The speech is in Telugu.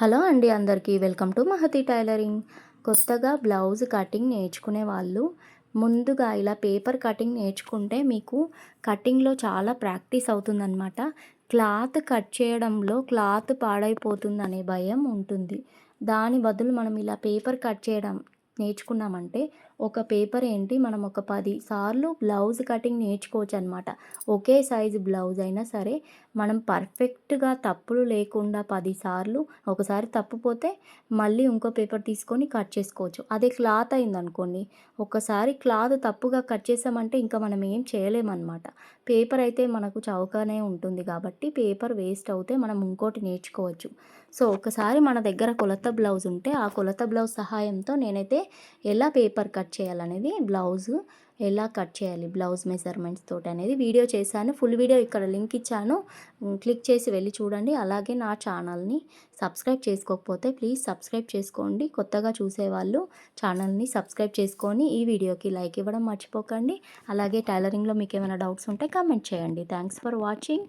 హలో అండి అందరికీ వెల్కమ్ టు మహతి టైలరింగ్. కొత్తగా బ్లౌజ్ కటింగ్ నేర్చుకునే వాళ్ళు ముందుగా ఇలా పేపర్ కటింగ్ నేర్చుకుంటే మీకు కటింగ్లో చాలా ప్రాక్టీస్ అవుతుందన్నమాట. క్లాత్ కట్ చేయడంలో క్లాత్ పాడైపోతుంది అనే భయం ఉంటుంది. దాని బదులు మనం ఇలా పేపర్ కట్ చేయడం నేర్చుకున్నామంటే ఒక పేపర్ ఏంటి? మనం ఒక పది సార్లు బ్లౌజ్ కటింగ్ నేర్చుకోవచ్చు అనమాట ఒకే సైజు బ్లౌజ్ అయినా సరే మనం పర్ఫెక్ట్గా తప్పులు లేకుండా పది సార్లు ఒకసారి తప్పుపోతే మళ్ళీ ఇంకో పేపర్ తీసుకొని కట్ చేసుకోవచ్చు. అదే క్లాత్ అయిందనుకోండి ఒకసారి క్లాత్ తప్పుగా కట్ చేసామంటే ఇంకా మనం ఏం చేయలేమన్నమాట పేపర్ అయితే మనకు చౌకనే ఉంటుంది కాబట్టి పేపర్ వేస్ట్ అవుతే మనం ఇంకోటి నేర్చుకోవచ్చు. సో ఒకసారి మన దగ్గర కొలత బ్లౌజ్ ఉంటే ఆ కొలత బ్లౌజ్ సహాయంతో నేనైతే ఎలా పేపర్ కట్ కట్ చేయాలనేది బ్లౌజ్. ఎలా కట్ చేయాలి? బ్లౌజ్ మెజర్మెంట్స్ తోటి అనేది వీడియో చేశాను. ఫుల్ వీడియో ఇక్కడ లింక్ ఇచ్చాను. క్లిక్ చేసి వెళ్ళి చూడండి. అలాగే నా ఛానల్ని సబ్స్క్రైబ్ చేసుకోకపోతే ప్లీజ్ సబ్స్క్రైబ్ చేసుకోండి. కొత్తగా చూసేవాళ్ళు ఛానల్ని సబ్స్క్రైబ్ చేసుకొని ఈ వీడియోకి లైక్ ఇవ్వడం మర్చిపోకండి. అలాగే టైలరింగ్లో మీకు ఏమైనా డౌట్స్ ఉంటే కామెంట్ చేయండి. Thanks for watching.